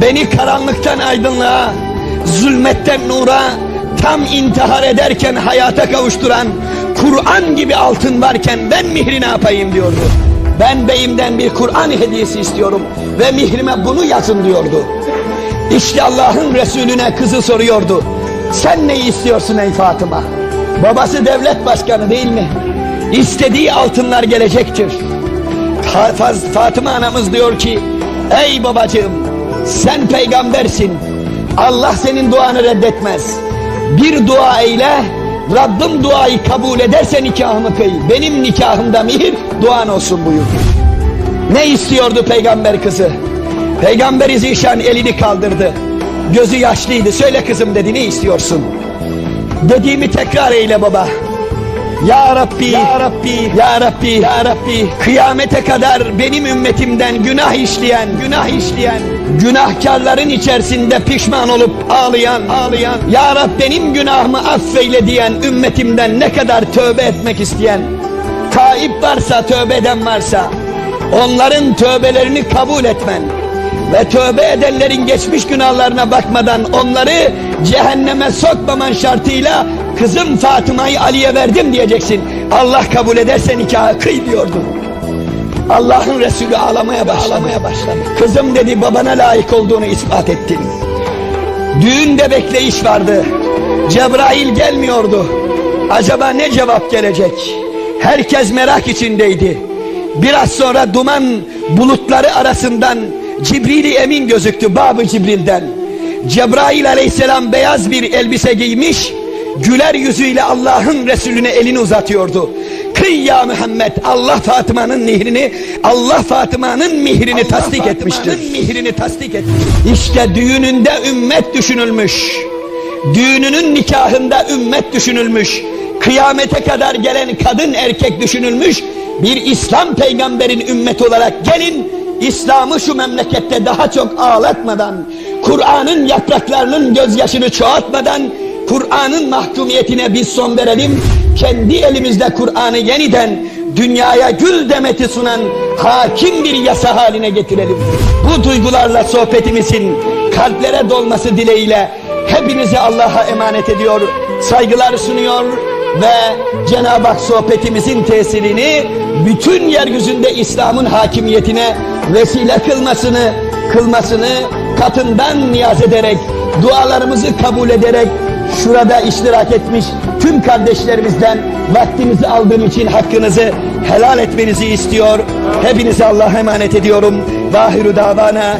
Beni karanlıktan aydınlığa, zulmetten nura, tam intihar ederken hayata kavuşturan Kur'an gibi altın varken ben mihri ne yapayım diyordu. Ben beyimden bir Kur'an hediyesi istiyorum ve mihrime bunu yazın diyordu. İşte Allah'ın Resulüne kızı soruyordu. Sen neyi istiyorsun ey Fatıma? Babası devlet başkanı değil mi? İstediği altınlar gelecektir. Fatıma anamız diyor ki Ey babacığım sen peygambersin. Allah senin duanı reddetmez. Bir dua eyle Rabbim duayı kabul ederse nikahımı kıy. Benim nikahımda mihir duan olsun buyur. Ne istiyordu peygamber kızı? Peygamber Zişan elini kaldırdı. Gözü yaşlıydı. Söyle kızım dedi ne istiyorsun? Dediğimi tekrar eyle baba ya Rabbi, Ya Rabbi, Ya Rabbi, Ya Rabbi, kıyamete kadar benim ümmetimden günah işleyen, günah işleyen, günahkarların içerisinde pişman olup ağlayan, ağlayan, Ya Rabbi benim günahımı affeyle diyen ümmetimden ne kadar tövbe etmek isteyen, taip varsa, tövbe varsa, onların tövbelerini kabul etmen, ve tövbe edenlerin geçmiş günahlarına bakmadan onları cehenneme sokmaman şartıyla kızım Fatıma'yı Ali'ye verdim diyeceksin. Allah kabul ederse nikahı kıy diyordu. Allah'ın Resulü ağlamaya başladı. Ağlamaya başladı. Kızım dedi babana layık olduğunu ispat ettin. Düğünde bekleyiş vardı. Cebrail gelmiyordu. Acaba ne cevap gelecek? Herkes merak içindeydi. Biraz sonra duman bulutları arasından Cibril-i Emin gözüktü Babı Cibril'den. Cebrail aleyhisselam beyaz bir elbise giymiş, güler yüzüyle Allah'ın Resulüne elini uzatıyordu. Kıy ya Muhammed Allah Fatıma'nın mihrini Allah Fatıma'nın mihrini tasdik etmiştir. mihrini tasdik etmiştir. İşte düğününde ümmet düşünülmüş. Düğününün nikahında ümmet düşünülmüş. Kıyamete kadar gelen kadın erkek düşünülmüş. Bir İslam peygamberin ümmeti olarak gelin İslam'ı şu memlekette daha çok ağlatmadan, Kur'an'ın yapraklarının gözyaşını çoğaltmadan, Kur'an'ın mahkumiyetine biz son verelim. Kendi elimizde Kur'an'ı yeniden dünyaya gül demeti sunan hakim bir yasa haline getirelim. Bu duygularla sohbetimizin kalplere dolması dileğiyle hepinizi Allah'a emanet ediyor, saygılar sunuyor ve Cenab-ı Hak sohbetimizin tesirini bütün yeryüzünde İslam'ın hakimiyetine vesile kılmasını, kılmasını katından niyaz ederek, dualarımızı kabul ederek şurada iştirak etmiş tüm kardeşlerimizden vaktinizi aldığım için hakkınızı helal etmenizi istiyor. Hepinizi Allah'a emanet ediyorum. Vahiru davana